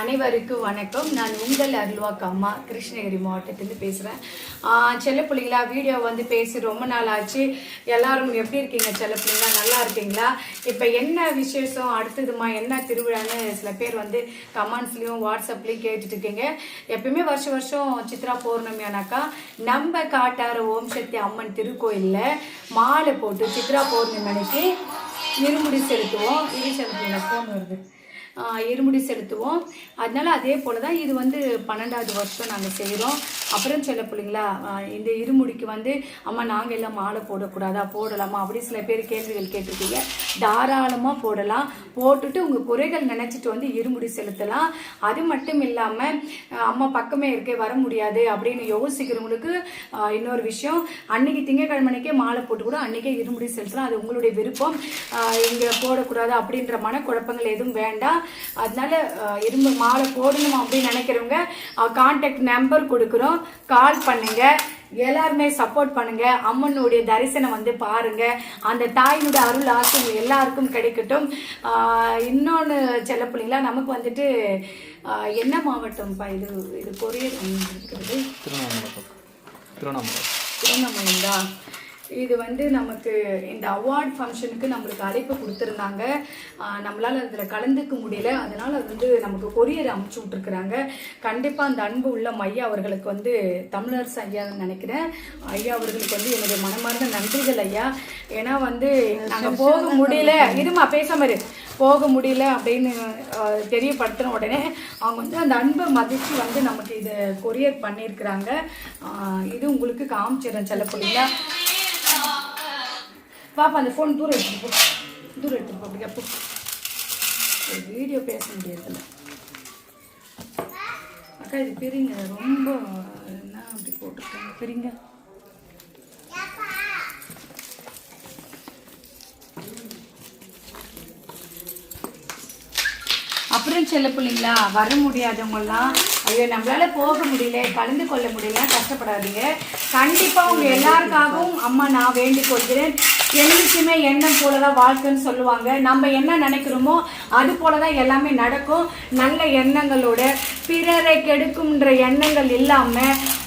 அனைவருக்கும் வணக்கம். நான் உங்கள் அருள்வாக்கு அம்மா கிருஷ்ணகிரி மாவட்டத்துலேருந்து பேசுகிறேன் செல்ல பிள்ளைங்களா வீடியோ வந்து பேசி ரொம்ப நாள் ஆச்சு. எல்லாரும் எப்படி இருக்கீங்க செல்ல பிள்ளைங்களா நல்லா இருக்கீங்களா? இப்போ என்ன விசேஷம் அடுத்ததுமா என்ன திருவிழான்னு சில பேர் வந்து கமெண்ட்ஸ்லேயும் வாட்ஸ்அப்லேயும் கேட்டுட்ருக்கீங்க. எப்பயுமே வருஷம் வருஷம் சித்ரா பௌர்ணமி ஆனாக்கா நம்ம காட்டார ஓம் சக்தி அம்மன் திருக்கோயிலில் மாலை போட்டு சித்ரா பௌர்ணமி அன்னைக்கு இருமுடி செலுத்துவோம். இரு செலுத்துவீங்க ஃபோன் வருது. இருமுடி செலுத்துவோம். அதனால அதே போல தான் இது வந்து பன்னெண்டாவது வருஷம் நாங்கள் செய்கிறோம் அப்புறம் சொல்ல பிள்ளைங்களா இந்த இருமுடிக்கு வந்து அம்மா நாங்கள் எல்லாம் மாலை போடக்கூடாதா? போடலாமா? அப்படி சில பேர் கேள்விகள் கேட்டிருக்கீங்க. தாராளமாக போடலாம். போட்டுட்டு உங்கள் குறைகள் நினச்சிட்டு வந்து இருமுடி செலுத்தலாம். அது மட்டும் இல்லாமல் அம்மா பக்கமே இருக்கே வர முடியாது. அப்படின்னு யோசிக்கிறவங்களுக்கு இன்னொரு விஷயம். அன்னைக்கு திங்கக்கிழமைக்கே மாலை போட்டு கூட அன்னைக்கே இருமுடி செலுத்தலாம். அது உங்களுடைய விருப்பம். இங்கே போடக்கூடாது அப்படின்ற மனக்குழப்பங்கள் எதுவும் வேண்டாம். அதனால இரும்பு மாலை போடணும் அப்படின்னு நினைக்கிறவங்க கான்டாக்ட் நம்பர் கொடுக்குறோம். கால் பண்ணுங்க. எல்லாருமே சப்போர்ட் பண்ணுங்க. அம்மனுடைய தரிசனம் வந்து பாருங்க. அந்த தாயினுடைய அருள் ஆசை எல்லாருக்கும் கிடைக்கட்டும். ஆஹ் இன்னொன்னு செல்ல பிள்ளைங்களா நமக்கு வந்துட்டு என்ன மாவட்டம்ப்பா இது? இது கொரியர் இருக்கிறது திருவண்ணாமலை திருவண்ணாமலை. திருவண்ணாமலைங்களா? இது வந்து நமக்கு இந்த அவார்ட் ஃபங்க்ஷனுக்கு நம்மளுக்கு அழைப்பு கொடுத்துருந்தாங்க. நம்மளால அதில் கலந்துக்க முடியல. அதனால அது வந்து நமக்கு கொரியர் அமுச்சு விட்டுருக்குறாங்க. கண்டிப்பாக அந்த அன்பு உள்ள ஐயா அவர்களுக்கு வந்து தமிழரசு ஐயா நினைக்கிறேன். ஐயா அவர்களுக்கு வந்து என்னுடைய மனமார்ந்த நன்றிகள் ஐயா. ஏன்னா வந்து நாங்கள் போக முடியல. இருமா பேசாம இரு. போக முடியல அப்படின்னு தெரியப்படுத்தின உடனே அவங்க வந்து அந்த அன்பை மதித்து வந்து நமக்கு இதை கொரியர் பண்ணியிருக்கிறாங்க இது உங்களுக்கு காமிச்சிடுறேன் செல்ல பிள்ளைங்களா பாப்பா அந்த ஃபோன் தூரம் எடுத்துட்டு போ. தூரம் எடுத்துட்டு போ அப்படியே போ. ஒரு வீடியோ பேச முடியறதில்ல. அக்கா இது பிரிங்க. ரொம்ப என்ன அப்படி போட்டிருக்காங்க? பிரிங்க. அப்புறம் செல்ல பிள்ளைங்களா வர முடியாதவங்கலாம் ஐயோ நம்மளால போக முடியல கலந்து கொள்ள முடியல கஷ்டப்படாதீங்க. கண்டிப்பா உங்க எல்லாருக்காகவும் அம்மா நான் வேண்டிக் கொள்கிறேன். என்னைக்குமே எண்ணம் போலதான் வாழ்க்கைன்னு சொல்லுவாங்க. நம்ம என்ன நினைக்கிறோமோ அது போலதான் எல்லாமே நடக்கும். நல்ல எண்ணங்களோட பிறரை கெடுக்கும்ன்ற எண்ணங்கள் இல்லாம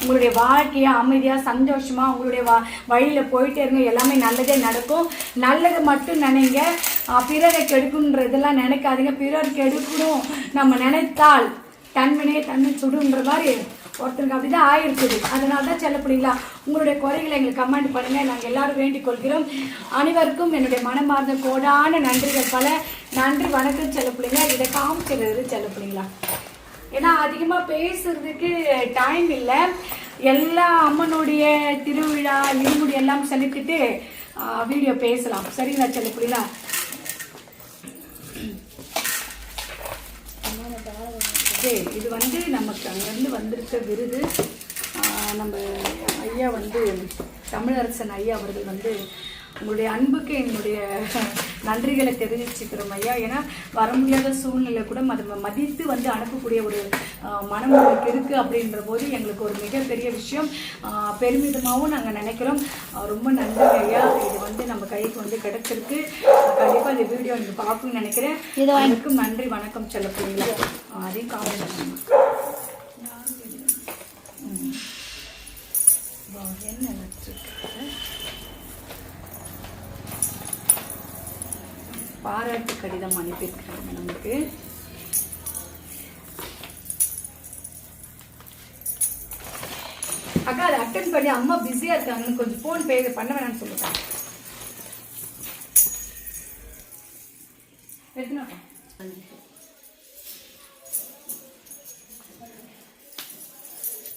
உங்களுடைய வாழ்க்கையை அமைதியா சந்தோஷமா உங்களுடைய வா வழியில போயிட்டே இருங்க. எல்லாமே நல்லதே நடக்கும். நல்லது மட்டும் நினைங்க. பிறரை கெடுக்கும்ன்றதெல்லாம் நினைக்காதீங்க. பிறர் கெடுக்கணும். நம்ம நினைத்தால் தன்மனே தன்னை சுடுன்ற மாதிரி ஒருத்தருக்கு அப்படிதான் ஆயிருக்குது. அதனால தான் செல்ல பிள்ளைங்களா உங்களுடைய குறைகளை எங்களுக்கு கமெண்ட் பண்ணுங்க. நாங்கள் எல்லாரும் வேண்டிக் கொள்கிறோம். அனைவருக்கும் என்னுடைய மனமார்ந்த கோடான நன்றிகள் பல. நன்றி வணக்கம் செல்ல பிள்ளைங்களா இதை காமிக்கிறது செல்ல பிள்ளைங்களா ஏன்னா அதிகமாக பேசுறதுக்கு டைம் இல்லை. எல்லா அம்மனுடைய திருவிழா இருமுடி எல்லாம் செலுத்திட்டு வீடியோ பேசலாம். சரிங்களா செல்ல பிள்ளைங்களா ஓகே இது வந்து நமக்கு அங்கேருந்து வந்திருக்க விருது. நம்ம ஐயா வந்து தமிழரசன் ஐயா அவர்கள் வந்து உங்களுடைய அன்புக்கு என்னுடைய நன்றிகளை தெரிவிச்சுக்கிறோம் ஐயா. ஏன்னா வர முடியாத சூழ்நிலை கூட அதை மதித்து வந்து அனுப்பக்கூடிய ஒரு மனம் உங்களுக்கு இருக்குது அப்படின்ற போது எங்களுக்கு ஒரு மிகப்பெரிய விஷயம் பெருமிதமாகவும் நாங்கள் நினைக்கிறோம். ரொம்ப நன்றி ஐயா. இது கைக்கு வந்து கிடைச்சிருக்கு. கண்டிப்பாக இந்த வீடியோ நீங்கள் பார்க்கணும்னு நினைக்கிறேன். அதுக்கும் நன்றி வணக்கம் சொல்ல போறீங்களா? அதையும் காமெடி என்ன வச்சிருக்காரு பாராட்டு கடிதம் அனுப்பியிருக்காங்க நமக்கு. அக்கா அதை அட்டன் பண்ணி அம்மா பிஸியா இருக்காங்கன்னு கொஞ்சம் ஃபோன் பே பண்ண வேணாம்னு சொல்லுங்க. పెట్టినా?